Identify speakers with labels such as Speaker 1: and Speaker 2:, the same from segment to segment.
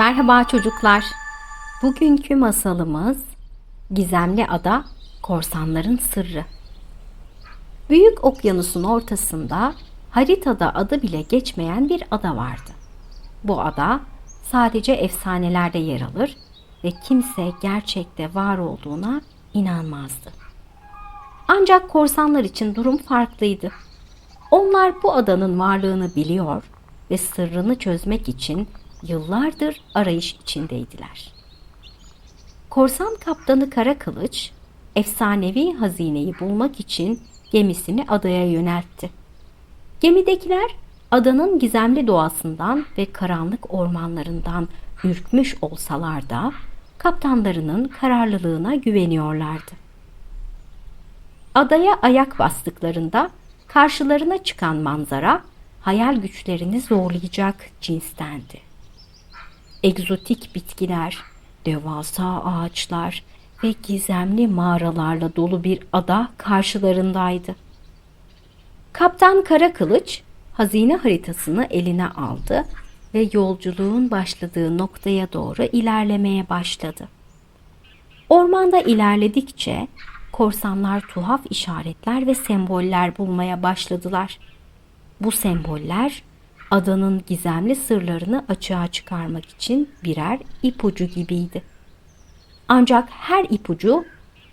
Speaker 1: Merhaba çocuklar. Bugünkü masalımız Gizemli Ada Korsanların Sırrı. Büyük okyanusun ortasında haritada adı bile geçmeyen bir ada vardı. Bu ada sadece efsanelerde yer alır ve kimse gerçekte var olduğuna inanmazdı. Ancak korsanlar için durum farklıydı. Onlar bu adanın varlığını biliyor ve sırrını çözmek için yıllardır arayış içindeydiler. Korsan kaptanı Kara Kılıç, efsanevi hazineyi bulmak için gemisini adaya yöneltti. Gemidekiler adanın gizemli doğasından ve karanlık ormanlarından ürkmüş olsalar da kaptanlarının kararlılığına güveniyorlardı. Adaya ayak bastıklarında karşılarına çıkan manzara hayal güçlerini zorlayacak cinstendi. Egzotik bitkiler, devasa ağaçlar ve gizemli mağaralarla dolu bir ada karşılarındaydı. Kaptan Kara Kılıç hazine haritasını eline aldı ve yolculuğun başladığı noktaya doğru ilerlemeye başladı. Ormanda ilerledikçe korsanlar tuhaf işaretler ve semboller bulmaya başladılar. Bu semboller adanın gizemli sırlarını açığa çıkarmak için birer ipucu gibiydi. Ancak her ipucu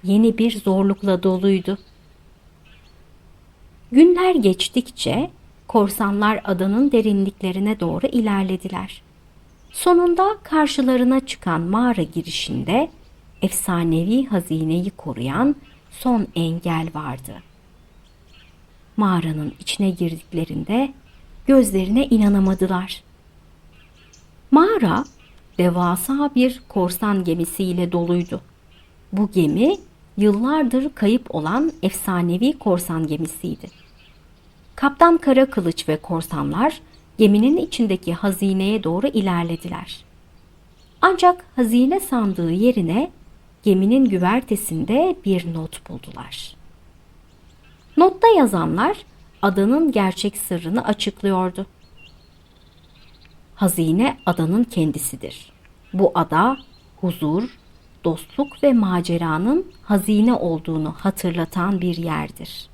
Speaker 1: yeni bir zorlukla doluydu. Günler geçtikçe korsanlar adanın derinliklerine doğru ilerlediler. Sonunda karşılarına çıkan mağara girişinde efsanevi hazineyi koruyan son engel vardı. Mağaranın içine girdiklerinde gözlerine inanamadılar. Mağara devasa bir korsan gemisiyle doluydu. Bu gemi yıllardır kayıp olan efsanevi korsan gemisiydi. Kaptan Kara Kılıç ve korsanlar geminin içindeki hazineye doğru ilerlediler. Ancak hazine sandığı yerine geminin güvertesinde bir not buldular. Notta yazanlar adanın gerçek sırrını açıklıyordu. Hazine adanın kendisidir. Bu ada huzur, dostluk ve maceranın hazine olduğunu hatırlatan bir yerdir.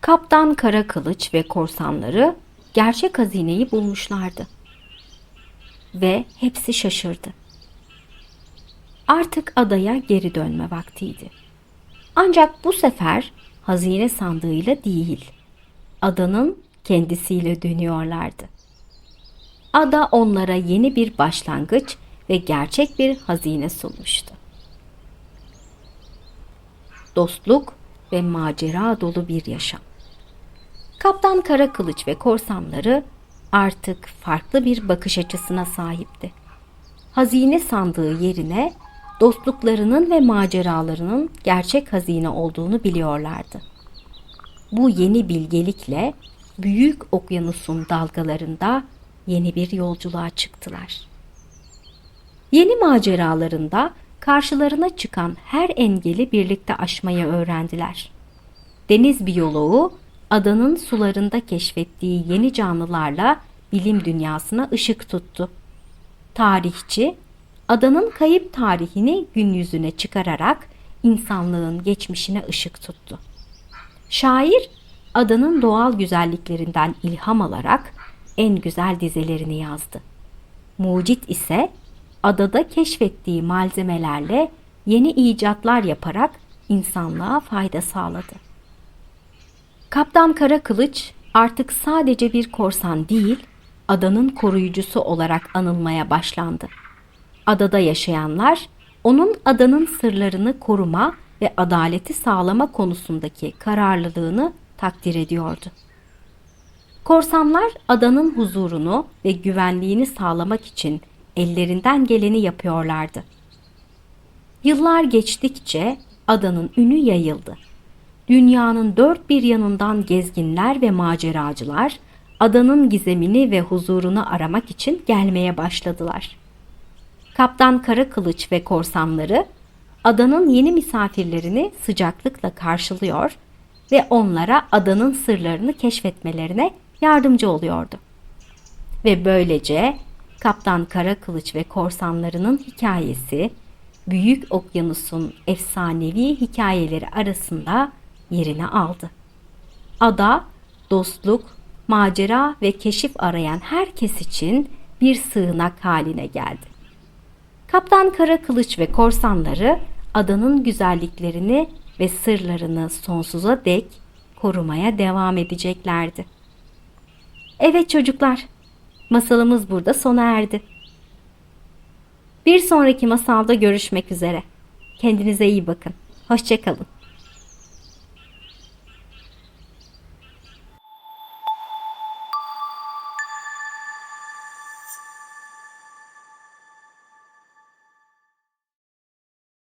Speaker 1: Kaptan Kara Kılıç ve korsanları gerçek hazineyi bulmuşlardı. Ve hepsi şaşırdı. Artık adaya geri dönme vaktiydi. Ancak bu sefer hazine sandığıyla değil, adanın kendisiyle dönüyorlardı. Ada onlara yeni bir başlangıç ve gerçek bir hazine sunmuştu. Dostluk ve macera dolu bir yaşam. Kaptan Kara Kılıç ve korsanları artık farklı bir bakış açısına sahipti. Hazine sandığı yerine dostluklarının ve maceralarının gerçek hazine olduğunu biliyorlardı. Bu yeni bilgelikle büyük okyanusun dalgalarında yeni bir yolculuğa çıktılar. Yeni maceralarında karşılarına çıkan her engeli birlikte aşmayı öğrendiler. Deniz biyoloğu adanın sularında keşfettiği yeni canlılarla bilim dünyasına ışık tuttu. Tarihçi adanın kayıp tarihini gün yüzüne çıkararak insanlığın geçmişine ışık tuttu. Şair adanın doğal güzelliklerinden ilham alarak en güzel dizelerini yazdı. Mucit ise adada keşfettiği malzemelerle yeni icatlar yaparak insanlığa fayda sağladı. Kaptan Kara Kılıç artık sadece bir korsan değil, adanın koruyucusu olarak anılmaya başlandı. Adada yaşayanlar onun adanın sırlarını koruma ve adaleti sağlama konusundaki kararlılığını takdir ediyordu. Korsanlar adanın huzurunu ve güvenliğini sağlamak için ellerinden geleni yapıyorlardı. Yıllar geçtikçe adanın ünü yayıldı. Dünyanın dört bir yanından gezginler ve maceracılar adanın gizemini ve huzurunu aramak için gelmeye başladılar. Kaptan Kara Kılıç ve korsanları adanın yeni misafirlerini sıcaklıkla karşılıyor ve onlara adanın sırlarını keşfetmelerine yardımcı oluyordu. Ve böylece Kaptan Karakılıç ve korsanlarının hikayesi, Büyük Okyanus'un efsanevi hikayeleri arasında yerini aldı. Ada, dostluk, macera ve keşif arayan herkes için bir sığınak haline geldi. Kaptan Karakılıç ve korsanları adanın güzelliklerini ve sırlarını sonsuza dek korumaya devam edeceklerdi. Evet çocuklar, masalımız burada sona erdi. Bir sonraki masalda görüşmek üzere. Kendinize iyi bakın. Hoşçakalın.